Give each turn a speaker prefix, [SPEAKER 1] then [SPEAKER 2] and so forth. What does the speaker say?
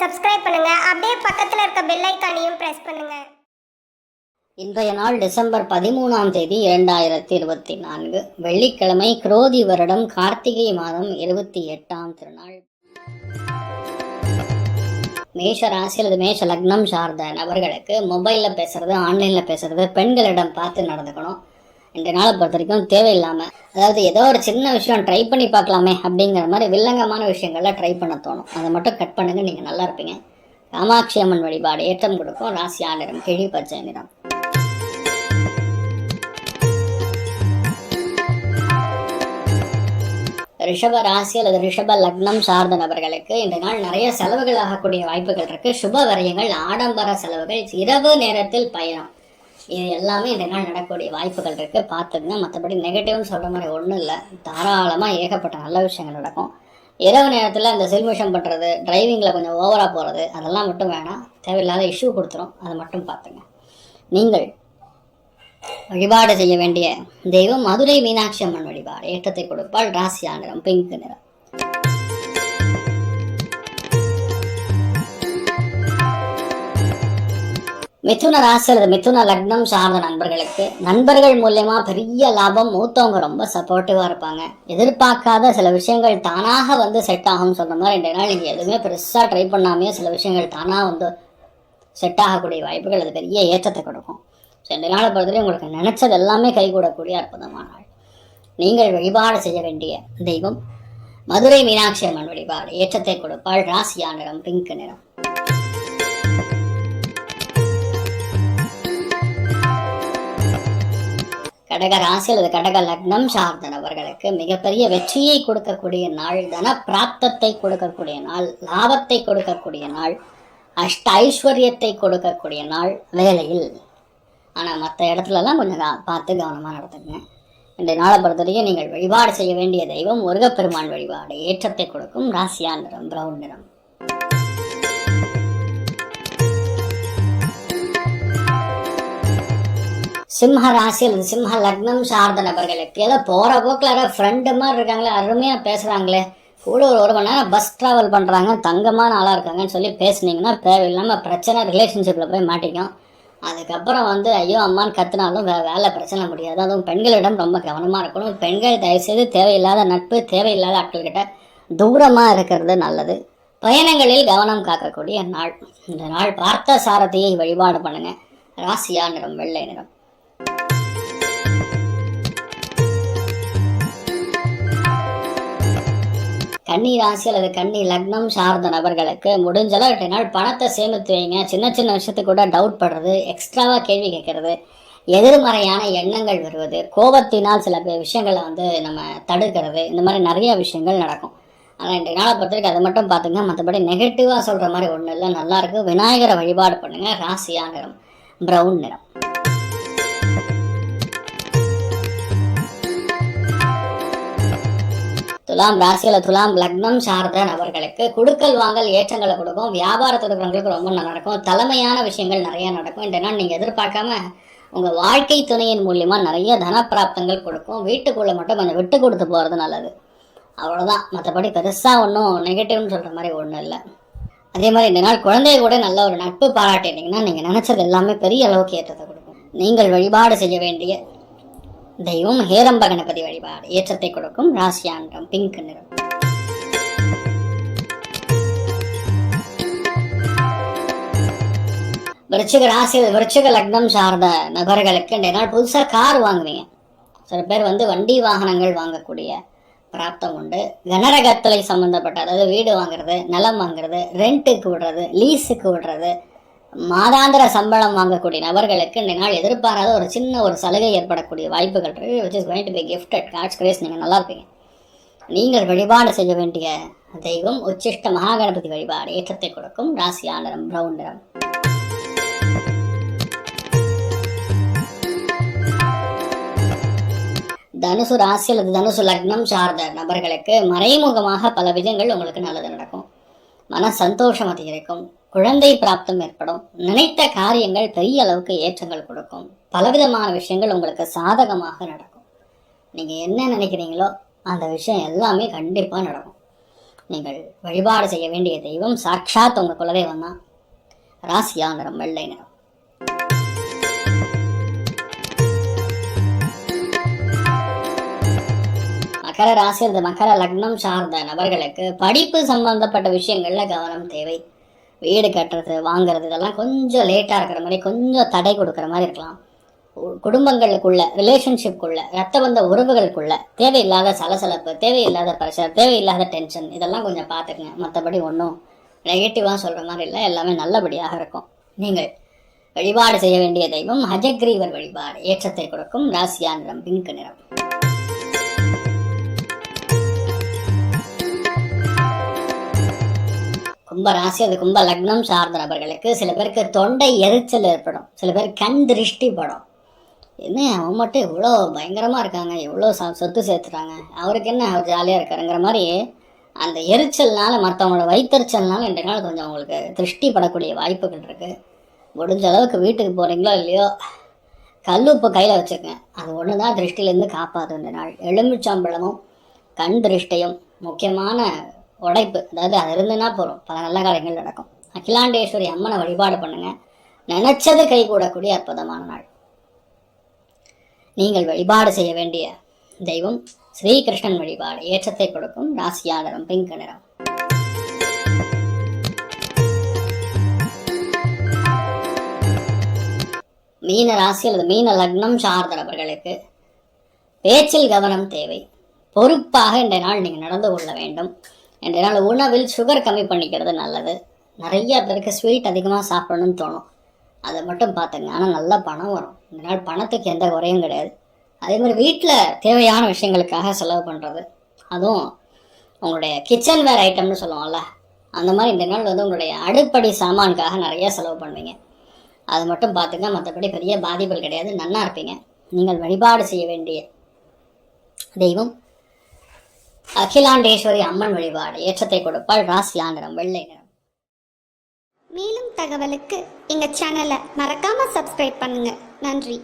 [SPEAKER 1] Subscribe பண்ணுங்க. அப்படியே பக்கத்துல இருக்க பெல் ஐக்கானையும் பிரஸ் பண்ணுங்க.
[SPEAKER 2] இன்றைய நாள் டிசம்பர் பதிமூணாம் தேதி இரண்டாயிரத்தி இருபத்தி நான்கு வெள்ளிக்கிழமை குரோதி வருடம் கார்த்திகை மாதம் இருபத்தி எட்டாம் திருநாள். மேஷ ராசி அல்லது மேஷ லக்னம் சார்ந்த நபர்களுக்கு மொபைலில் பேசுறது ஆன்லைனில் பேசுறது பெண்களிடம் பார்த்து நடந்துக்கணும். இன்றைய நாளை பொறுத்த வரைக்கும் தேவையில்லாமல் அதாவது ஏதோ ஒரு சின்ன விஷயம் ட்ரை பண்ணி பார்க்கலாமே அப்படிங்கிற மாதிரி வில்லங்கமான விஷயங்கள்ல ட்ரை பண்ண தோணும். அதை மட்டும் கட் பண்ணுங்க நீங்கள் நல்லா இருப்பீங்க. காமாட்சி அம்மன் வழிபாடு ஏற்றம் கொடுக்கும். ராசியா நிறம் கிழி பச்சை நிறம் ரிஷப ராசி அல்லது ரிஷப லக்னம் சார்ந்த நபர்களுக்கு இந்த நாள் நிறைய செலவுகள் ஆகக்கூடிய வாய்ப்புகள் இருக்கு. சுப வரையங்கள் ஆடம்பர செலவுகள் இரவு நேரத்தில் பயணம். இது எல்லாமே இந்த நாள் நடக்கக்கூடிய வாய்ப்புகள் இருக்கு. பார்த்துங்க மற்றபடி நெகட்டிவ்னு சொல்ற மாதிரி ஒன்றும் இல்லை. தாராளமாக ஏகப்பட்ட நல்ல விஷயங்கள் நடக்கும். இரவு நேரத்தில் அந்த செல்மிஷம் பண்ணுறது டிரைவிங்கில் கொஞ்சம் ஓவராக போகிறது அதெல்லாம் மட்டும் வேணாம். தேவையில்லாத இஷ்யூ கொடுத்துரும். அதை மட்டும் பார்த்துங்க. நீங்கள் வழிபாடு செய்ய வேண்டிய தெய்வம் மதுரை மீனாட்சி அம்மன் வழிபாடு. ஏற்றத்தை கொடுப்பால் ராசியா நிறம் பிங்க் நிறம். மிதுன ராசி அல்லது மிதுன லக்னம் சார்ந்த நண்பர்களுக்கு நண்பர்கள் மூலயமா பெரிய லாபம் மூத்தவங்க ரொம்ப சப்போர்ட்டிவாக இருப்பாங்க. எதிர்பார்க்காத சில விஷயங்கள் தானாக வந்து செட் ஆகும்னு சொன்ன மாதிரி ரெண்டு நாள் நீங்கள் எதுவுமே பெருசாக ட்ரை பண்ணாமே சில விஷயங்கள் தானாக வந்து செட் ஆகக்கூடிய வாய்ப்புகள் அது பெரிய ஏற்றத்தை கொடுக்கும். ஸோ ரெண்டு நாளை பொறுத்தவரை உங்களுக்கு நினைச்சது எல்லாமே கைகூடக்கூடிய அற்புதமான நாள். நீங்கள் வழிபாடு செய்ய வேண்டிய தெய்வம் மதுரை மீனாட்சி அம்மன் வழிபாடு ஏற்றத்தை கொடுப்பாள். ராசியா நிறம் பிங்க் நிறம். கடக ராசி அல்லது கடக லக்னம் சார்ந்த நபர்களுக்கு மிகப்பெரிய வெற்றியை கொடுக்கக்கூடிய நாள் தன பிராப்தத்தை கொடுக்கக்கூடிய நாள் லாபத்தை கொடுக்கக்கூடிய நாள் அஷ்ட ஐஸ்வர்யத்தை கொடுக்கக்கூடிய நாள் வேலையில் ஆனால் மற்ற இடத்துலலாம் கொஞ்சம் கா- பார்த்து கவனமாக நடந்துங்க இந்த நாளை பொறுத்தவரைக்கும் நீங்கள் வழிபாடு செய்ய வேண்டிய தெய்வம் முருகப்பெருமான் வழிபாடு. ஏற்றத்தை கொடுக்கும் ராசியா நிறம் பிரவுன் நிறம். சிம்ஹ ராசி அல்லது சிம்ம லக்னம் சார்ந்த நபர்களுக்கு ஏதோ போகிற போக்கில் யாராவது ஃப்ரெண்டு மாதிரி இருக்காங்களே அருமையாக பேசுகிறாங்களே கூட ஒரு ஒரு மணி நேரம் பஸ் ட்ராவல் பண்ணுறாங்க தங்கமான ஆளாக இருக்காங்கன்னு சொல்லி பேசுனீங்கன்னா தேவையில்லாமல் பிரச்சனை ரிலேஷன்ஷிப்பில் போய் மாட்டிக்கும். அதுக்கப்புறம் வந்து ஐயோ அம்மான்னு கத்துனாலும் வே வேலை பிரச்சனை முடியாது. அதுவும் பெண்களிடம் ரொம்ப கவனமாக இருக்கணும். பெண்கள் தயவுசெய்து தேவையில்லாத நட்பு தேவையில்லாத ஆட்கள்கிட்ட தூரமாக இருக்கிறது நல்லது. பயணங்களில் கவனம் காக்கக்கூடிய நாள். இந்த நாள் பார்த்த சாரதியை வழிபாடு பண்ணுங்கள் ராசியா நிறம் வெள்ளை நிறம். கன்னி ராசி அல்லது கன்னி லக்னம் சார்ந்த நபர்களுக்கு முடிஞ்சளவு ரெண்டு நாள் பணத்தை சேமித்து வைங்க. சின்ன சின்ன விஷயத்துக்கு கூட டவுட் படுறது எக்ஸ்ட்ராவாக கேள்வி கேட்கறது எதிர்மறையான எண்ணங்கள் வருவது கோபத்தினால் சில விஷயங்களை வந்து நம்ம தடுக்கிறது இந்த மாதிரி நிறைய விஷயங்கள் நடக்கும். ஆனால் இன்றைய நாளை பொறுத்தவரைக்கும் அதை மட்டும் பார்த்துங்க மற்றபடி நெகட்டிவாக சொல்கிற மாதிரி ஒன்றும் இல்லை. நல்லாயிருக்கு விநாயகரை வழிபாடு பண்ணுங்கள் ராசியா நிறம் ப்ரௌன் நிறம். துலாம் ராசியில துலாம் லக்னம் சார்ந்த நபர்களுக்கு குடுக்கல் வாங்கல் ஏற்றங்களை கொடுக்கும் வியாபாரத்தில் இருக்கிறவங்களுக்கு ரொம்ப நல்லா நடக்கும். தலைமையான விஷயங்கள் நிறைய நடக்கும். இந்த நாள் நீங்க எதிர்பார்க்காம உங்க வாழ்க்கை துணையின் மூலியமா நிறைய தனப்பிராப்தங்கள் கொடுக்கும். வீட்டுக்குள்ள மட்டும் கொஞ்சம் விட்டு கொடுத்து போறது நல்லது. அவ்வளவுதான். மற்றபடி பெருசா ஒன்றும் நெகட்டிவ்னு சொல்ற மாதிரி ஒன்றும் இல்லை. அதே மாதிரி இந்த நாள் குழந்தைய கூட நல்ல ஒரு நட்பு பாராட்டினீங்கன்னா நீங்க நினைச்சது எல்லாமே பெரிய அளவுக்கு ஏற்றத்தை கொடுக்கும். நீங்கள் வழிபாடு செய்ய வேண்டிய தெய்வம் ஹேரம்ப கணபதி வழிபாடு. ஏற்றத்தை கொடுக்கும் ராசியாங்கம் பிங்க் நிறம். விருச்சிக ராசி விருச்சிக லக்னம் சார்ந்த நபர்களுக்கு இந்த நாள் புதுசாக கார் வாங்குவீங்க. சில பேர் வந்து வண்டி வாகனங்கள் வாங்கக்கூடிய பிராப்தம் உண்டு. கனரகத்தலை சம்மந்தப்பட்ட அதாவது வீடு வாங்குறது நிலம் வாங்குறது ரெண்ட்டுக்கு விடுறது லீஸுக்கு விடுறது மாதாந்திர சம்பளம் வாங்கக்கூடிய நபர்களுக்கு இந்த நாள் எதிர்பாராத ஒரு சின்ன ஒரு சலுகை ஏற்படக்கூடிய வாய்ப்புகள் இருக்கு which is going to be gifted God's grace நீங்கள் நல்லா இருப்பீங்க. நீங்கள் வழிபாடு செய்ய வேண்டிய தெய்வம் உச்சிஷ்ட மகாகணபதி வழிபாடு ஏற்றத்தை கொடுக்கும் ராசியா நிறம் பிரவுன் நிறம். தனுசு ராசி அல்லது தனுசு லக்னம் சார்ந்த நபர்களுக்கு மறைமுகமாக பல விதங்கள் உங்களுக்கு நல்லது நடக்கும். மன சந்தோஷம் அதிகரிக்கும். குழந்தை பிராப்தம் ஏற்படும். நினைத்த காரியங்கள் பெரிய அளவுக்கு ஏற்றங்கள் கொடுக்கும். பலவிதமான விஷயங்கள் உங்களுக்கு சாதகமாக நடக்கும். நீங்கள் என்ன நினைக்கிறீங்களோ அந்த விஷயம் எல்லாமே கண்டிப்பாக நடக்கும். நீங்கள் வழிபாடு செய்ய வேண்டிய தெய்வம் சாட்சாத் உங்கள் குலதெய்வம் தான். ராசியா நிறம் வெள்ளை நிறம். மகர ராசி அல்லது மகர லக்னம் சார்ந்த நபர்களுக்கு படிப்பு சம்பந்தப்பட்ட விஷயங்கள்ல கவனம் தேவை. வீடு கட்டுறது வாங்குறது இதெல்லாம் கொஞ்சம் லேட்டாக இருக்கிற மாதிரி கொஞ்சம் தடை கொடுக்குற மாதிரி இருக்கலாம். உ- குடும்பங்களுக்குள்ள ரிலேஷன்ஷிப்குள்ள ரத்த பந்த உறவுகளுக்குள்ள தேவையில்லாத சலசலப்பு தேவையில்லாத ப்ரெஷர் தேவையில்லாத டென்ஷன் இதெல்லாம் கொஞ்சம் பார்த்துக்குங்க. மற்றபடி ஒன்றும் நெகட்டிவாக சொல்கிற மாதிரி இல்லை எல்லாமே நல்லபடியாக இருக்கும். நீங்கள் வழிபாடு செய்ய வேண்டிய தெய்வம் ஹஜக்ரீவர் வழிபாடு. ஏற்றத்தை கொடுக்கும் ராசியா நிறம் பிங்க் நிறம். கும்ப ராசி அது கும்ப லக்னம் சார்ந்த நபர்களுக்கு சில பேருக்கு தொண்டை எரிச்சல் ஏற்படும். சில பேர் கண் திருஷ்டி படும். என்ன அவன் மட்டும் இவ்வளோ பயங்கரமாக இருக்காங்க எவ்வளோ ச- சொத்து சேர்த்துறாங்க அவருக்கு என்ன அவர் ஜாலியாக இருக்காருங்கிற மாதிரி அந்த எரிச்சல்னால மற்றவங்களோட வயிற்றுச்சல்னால இன்றைய நாள் கொஞ்சம் அவங்களுக்கு திருஷ்டி படக்கூடிய வாய்ப்புகள் இருக்குது முடிஞ்ச அளவுக்கு வீட்டுக்கு போகிறீங்களோ இல்லையோ கல் உப்பு கையில் வச்சுக்கங்க. அது ஒன்று தான் திருஷ்டிலேருந்து காப்பாற்றும் இந்த நாள். எலுமிச்சம்பழமும் கண் திருஷ்டியும் முக்கியமான உடைப்பு. அதாவது அது இருந்துன்னா போதும். பல நல்ல காரியங்கள் நடக்கும். அகிலாண்டேஸ்வரி அம்மனை வழிபாடு பண்ணுங்க. நினைச்சது கைகூடக்கூடிய அற்புதமான நாள். நீங்கள் வழிபாடு செய்ய வேண்டிய தெய்வம் ஸ்ரீகிருஷ்ணன் வழிபாடு. ஏற்றத்தை கொடுக்கும் ராசியா நிறம் பிங்க் நிறம். மீன ராசி அல்லது மீன லக்னம் சார்ந்த நபர்களுக்கு பேச்சில் கவனம் தேவை. பொறுப்பாக இன்றைய நாள் நீங்கள் நடந்து கொள்ள வேண்டும். இன்றைய நாள் உணவில் சுகர் கம்மி பண்ணிக்கிறது நல்லது. நிறைய பேருக்கு ஸ்வீட் அதிகமாக சாப்பிடணும்னு தோணும். அதை மட்டும் பார்த்துங்க. ஆனால் நல்லா பணம் வரும். இந்த நாள் பணத்துக்கு எந்த குறையும் கிடையாது. அதே மாதிரி வீட்டில் தேவையான விஷயங்களுக்காக செலவு பண்ணுறது அதுவும் உங்களுடைய கிச்சன் வேர் ஐட்டம்னு சொல்லுவோம்ல அந்த மாதிரி இந்த நாள் வந்து உங்களுடைய அடுப்படி சாமானுக்காக நிறைய செலவு பண்ணுவீங்க. அது மட்டும் பார்த்துங்க. மற்றபடி பெரிய பாதிப்புகள் கிடையாது. நல்லா இருப்பீங்க. நீங்கள் வழிபாடு செய்ய வேண்டிய தெய்வம் அகிலாண்டேஸ்வரி அம்மன் வழிபாடு. ஏற்றத்தை கொடுப்பாள் ராசியா நிறம் வெள்ளை நிறம்.
[SPEAKER 1] மேலும் தகவலுக்கு எங்கள் சேனலை மறக்காமல் சப்ஸ்கிரைப் பண்ணுங்கள் நன்றி.